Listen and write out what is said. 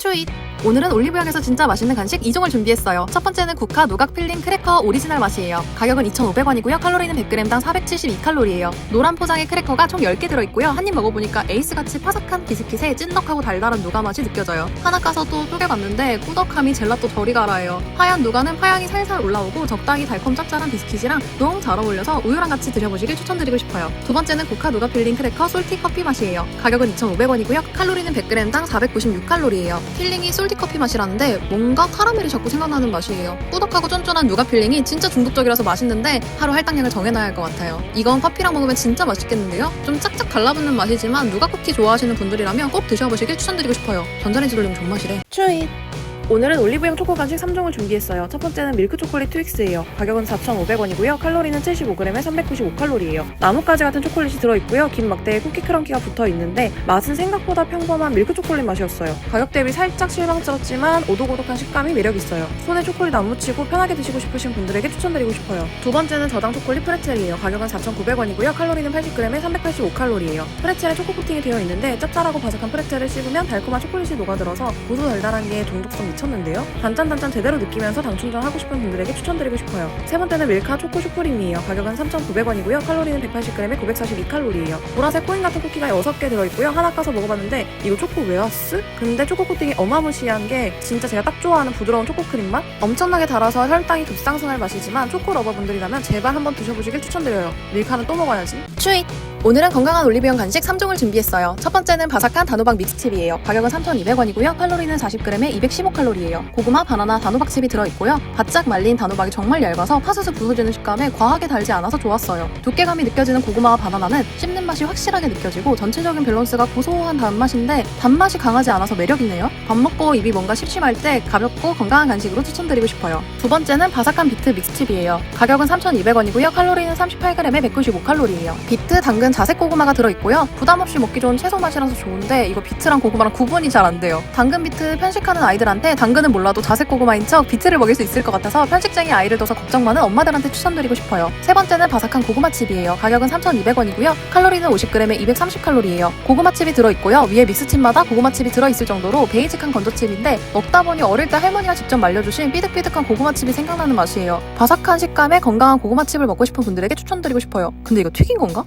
추잇! 오늘은 올리브영에서 진짜 맛있는 간식 2종을 준비했어요. 첫 번째는 국화 누각 필링 크래커 오리지널 맛이에요. 가격은 2,500원이고요. 칼로리는 100g당 472칼로리예요. 노란 포장의 크래커가 총 10개 들어있고요. 한 입 먹어보니까 에이스같이 파삭한 비스킷에 찐덕하고 달달한 누가 맛이 느껴져요. 하나 까서 또 쪼개봤는데 꾸덕함이 젤라또 저리 가라예요. 하얀 누가는 파향이 살살 올라오고 적당히 달콤 짭짤한 비스킷이랑 너무 잘 어울려서 우유랑 같이 드셔보시길 추천드리고 싶어요. 두 번째는 국화 누가 필링 크래커 솔티 커피 맛이에요. 가격은 2,500원이고요. 칼로리는 100g당 496칼로리예요. 필링이 솔티 커피 맛이라는데 뭔가 카라멜이 자꾸 생각나는 맛이에요. 꾸덕하고 쫀쫀한 누가 필링이 진짜 중독적이라서 맛있는데 하루 할당량을 정해놔야 할 것 같아요. 이건 커피랑 먹으면 진짜 맛있겠는데요? 좀 짝짝 달라붙는 맛이지만 누가 쿠키 좋아하시는 분들이라면 꼭 드셔보시길 추천드리고 싶어요. 전자레인지 돌리면 존맛이래. 추잇! 오늘은 올리브영 초코 간식 3종을 준비했어요. 첫 번째는 밀크 초콜릿 트윅스예요. 가격은 4,500원이고요. 칼로리는 75g에 395칼로리예요. 나뭇가지 같은 초콜릿이 들어있고요. 긴 막대에 쿠키 크런키가 붙어 있는데 맛은 생각보다 평범한 밀크 초콜릿 맛이었어요. 가격 대비 살짝 실망스럽지만 오독오독한 식감이 매력 있어요. 손에 초콜릿 안 묻히고 편하게 드시고 싶으신 분들에게 추천드리고 싶어요. 두 번째는 저당 초콜릿 프레첼이에요. 가격은 4,900원이고요. 칼로리는 80g에 385칼로리예요. 프레첼에 초코 코팅이 되어 있는데 짭짤하고 바삭한 프레첼을 씹으면 달콤한 초콜릿이 녹아들어서 고소 달달한 게 중독성 미쳤는데요. 단짠단짠 제대로 느끼면서 당 충전 하고 싶은 분들에게 추천드리고 싶어요. 세 번째는 밀카 초코 슈프림이에요. 가격은 3,900원이고요. 칼로리는 180g에 942칼로리예요. 보라색 코인 같은 쿠키가 6개 들어있고요. 하나 까서 먹어봤는데 이거 초코 웨하스? 근데 초코 코팅이 어마무시한 게 진짜 제가 딱 좋아하는 부드러운 초코 크림 맛? 엄청나게 달아서 혈당이 급상승할 맛이지만 초코 러버분들이라면 제발 한번 드셔보시길 추천드려요. 밀카는 또 먹어야지. 추잇! 오늘은 건강한 올리브영 간식 3종을 준비했어요. 첫 번째는 바삭한 단호박 믹스칩이에요. 가격은 3,200원이고요. 칼로리는 40g에 215칼로리예요. 고구마, 바나나, 단호박칩이 들어있고요. 바짝 말린 단호박이 정말 얇아서 파스스 부서지는 식감에 과하게 달지 않아서 좋았어요. 두께감이 느껴지는 고구마와 바나나는 씹는 맛이 확실하게 느껴지고 전체적인 밸런스가 고소한 단맛인데 단맛이 강하지 않아서 매력있네요. 밥 먹고 입이 뭔가 심심할 때 가볍고 건강한 간식으로 추천드리고 싶어요. 두 번째는 바삭한 비트 믹스칩이에요. 가격은 3,200원이고요. 칼로리는 38g에 195칼로리예요. 비트, 당근, 자색 고구마가 들어있고요. 부담 없이 먹기 좋은 채소 맛이라서 좋은데 이거 비트랑 고구마랑 구분이 잘 안 돼요. 당근 비트 편식하는 아이들한테 당근은 몰라도 자색 고구마인 척 비트를 먹일 수 있을 것 같아서 편식쟁이 아이를 둬서 걱정 많은 엄마들한테 추천드리고 싶어요. 세 번째는 바삭한 고구마칩이에요. 가격은 3,200원이고요. 칼로리는 50g에 230칼로리예요. 고구마칩이 들어있고요. 위에 믹스칩마다 고구마칩이 들어있을 정도로 베이직한 건조칩인데 먹다 보니 어릴 때 할머니가 직접 말려주신 삐득삐득한 고구마칩이 생각나는 맛이에요. 바삭한 식감에 건강한 고구마칩을 먹고 싶은 분들에게 추천드리고 싶어요. 근데 이거 튀긴 건가?